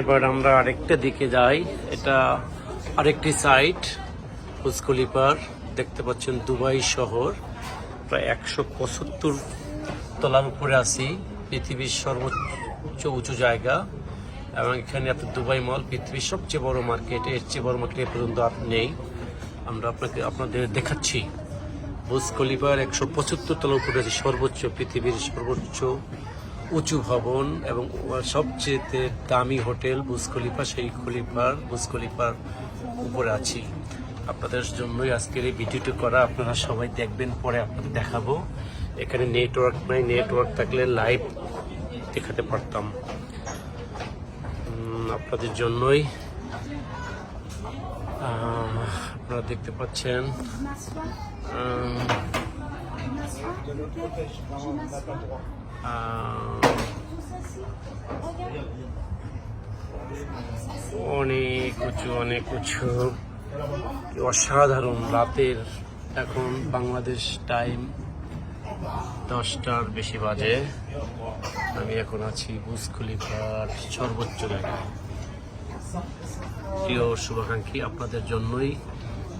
এবার আমরা আরেকটা দিকে যাই। এটা আরেকটি সাইট হুসকুলিপার দেখতে পাচ্ছেন দুবাই শহর। প্রায় একশো পঁচাত্তর তলার উপরে আছি। পৃথিবীর সর্বোচ্চ উঁচু জায়গা। এবং এখানে আপনার দুবাই মল, পৃথিবীর সবচেয়ে বড় মার্কেট এর চেয়ে বড় মার্কেট এ পর্যন্ত আর নেই। আমরা আপনাকে, আপনাদের দেখাচ্ছি। বুজ খলিফার একশো পঁচাত্তর তলার উপরে আছে। সর্বোচ্চ, পৃথিবীর সর্বোচ্চ উঁচু ভবন এবং সবচেয়ে দামি হোটেল বুজখলিফা সেই খলিফার বুজখলিফার উপরে আছি। আপনাদের জন্যই আজকের এই ভিডিওটি করা। আপনারা সবাই দেখবেন পরে আপনাদের দেখাবো। এখানে নেটওয়ার্ক নাই নেটওয়ার্ক থাকলে লাইভ দেখাতে পারতাম। আপনাদের জন্যই আপনারা দেখতে পাচ্ছেন আহ, অনেক উঁচু অনেক উঁচু। অসাধারণ রাতের এখন বাংলাদেশ টাইম দশটার বেশি বাজে। আমি এখন আছি বুজ খলিফার সর্বোচ্চ জায়গায়। প্রিয় শুভাকাঙ্ক্ষী, আপনাদের জন্যই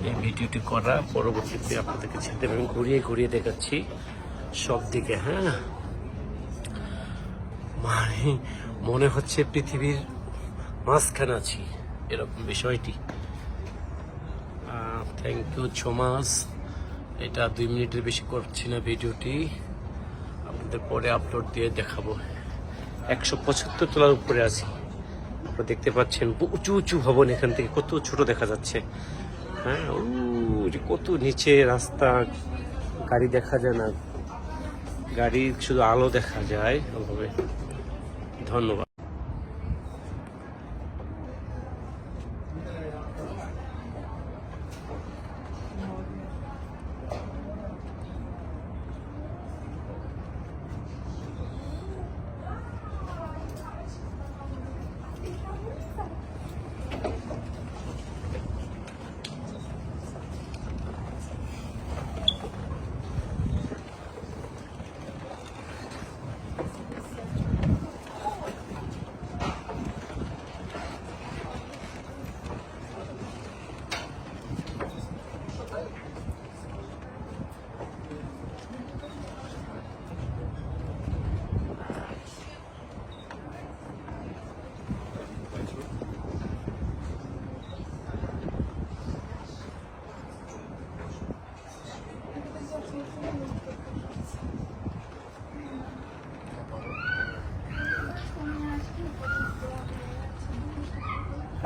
এই ভিডিওটি করা। পরবর্তীতে আপনাদেরকে ছেড়ে দেবেন ঘুরিয়ে ঘুরিয়ে দেখাচ্ছি। সব দিকে হ্যাঁ? মানে মনে হচ্ছে পৃথিবীর মাঝখানে আছি, এরকম বিষয়টি। থ্যাংক ইউ সো মাচ এটা দুই মিনিটের বেশি করছি না ভিডিওটি। আপনাদের পরে আপলোড দিয়ে দেখাবো। একশো পঁচাত্তর তলার উপরে আছি। আপনারা দেখতে পাচ্ছেন উঁচু উঁচু ভবন এখান থেকে, কত ছোট দেখা যাচ্ছে। হ্যাঁ ও কত নিচে রাস্তা, গাড়ি দেখা যায় না। গাড়ি শুধু আলো দেখা যায় ওভাবে। ধন্যবাদ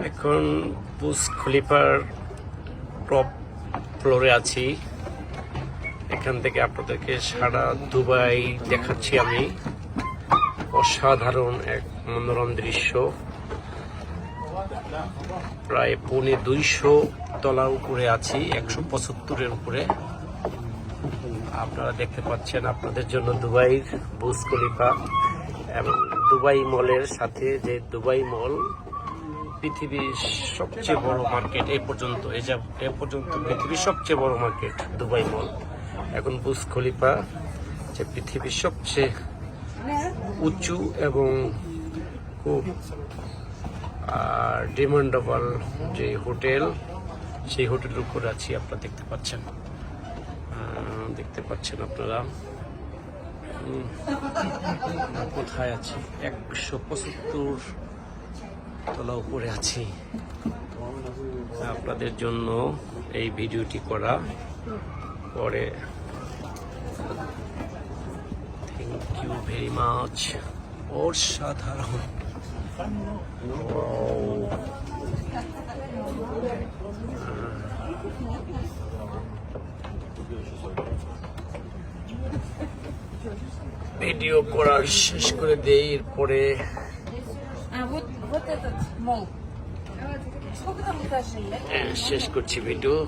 এখন বুস খলিফার টপ ফ্লোরে আছি। এখান থেকে আপনাদেরকে সারা দুবাই দেখাচ্ছি আমি। অসাধারণ এক মনোরম দৃশ্য। প্রায় পৌনে দুইশো তলার উপরে আছি, একশো পঁচাত্তরের উপরে। আপনারা দেখতে পাচ্ছেন আপনাদের জন্য দুবাইয়ের বুজ খলিফা এবং দুবাই মলের সাথে যে দুবাই মল পৃথিবীর সবচেয়ে বড় মার্কেট এই পর্যন্ত, এই যা এ পর্যন্ত পৃথিবীর সবচেয়ে বড় মার্কেট দুবাই মল এখন বুজ খলিফা যে পৃথিবীর সবচেয়ে উঁচু এবং খুব ডিমান্ডেবল যে হোটেল, সেই হোটেলের উপর আছি আপনারা দেখতে পাচ্ছেন। দেখতে পাচ্ছেন আপনারা। কোথায় আছে? একশো পঁচাত্তর তলা উপরে আছি। আপনাদের জন্য এই ভিডিওটি করা। পরে থ্যাংক ইউ ভেরি মাচ অসাধারণ. ভিডিও করার শেষ করে দেই, এরপরে вот, вот этот мол. Сколько там этажей? Сейчас короче, видео.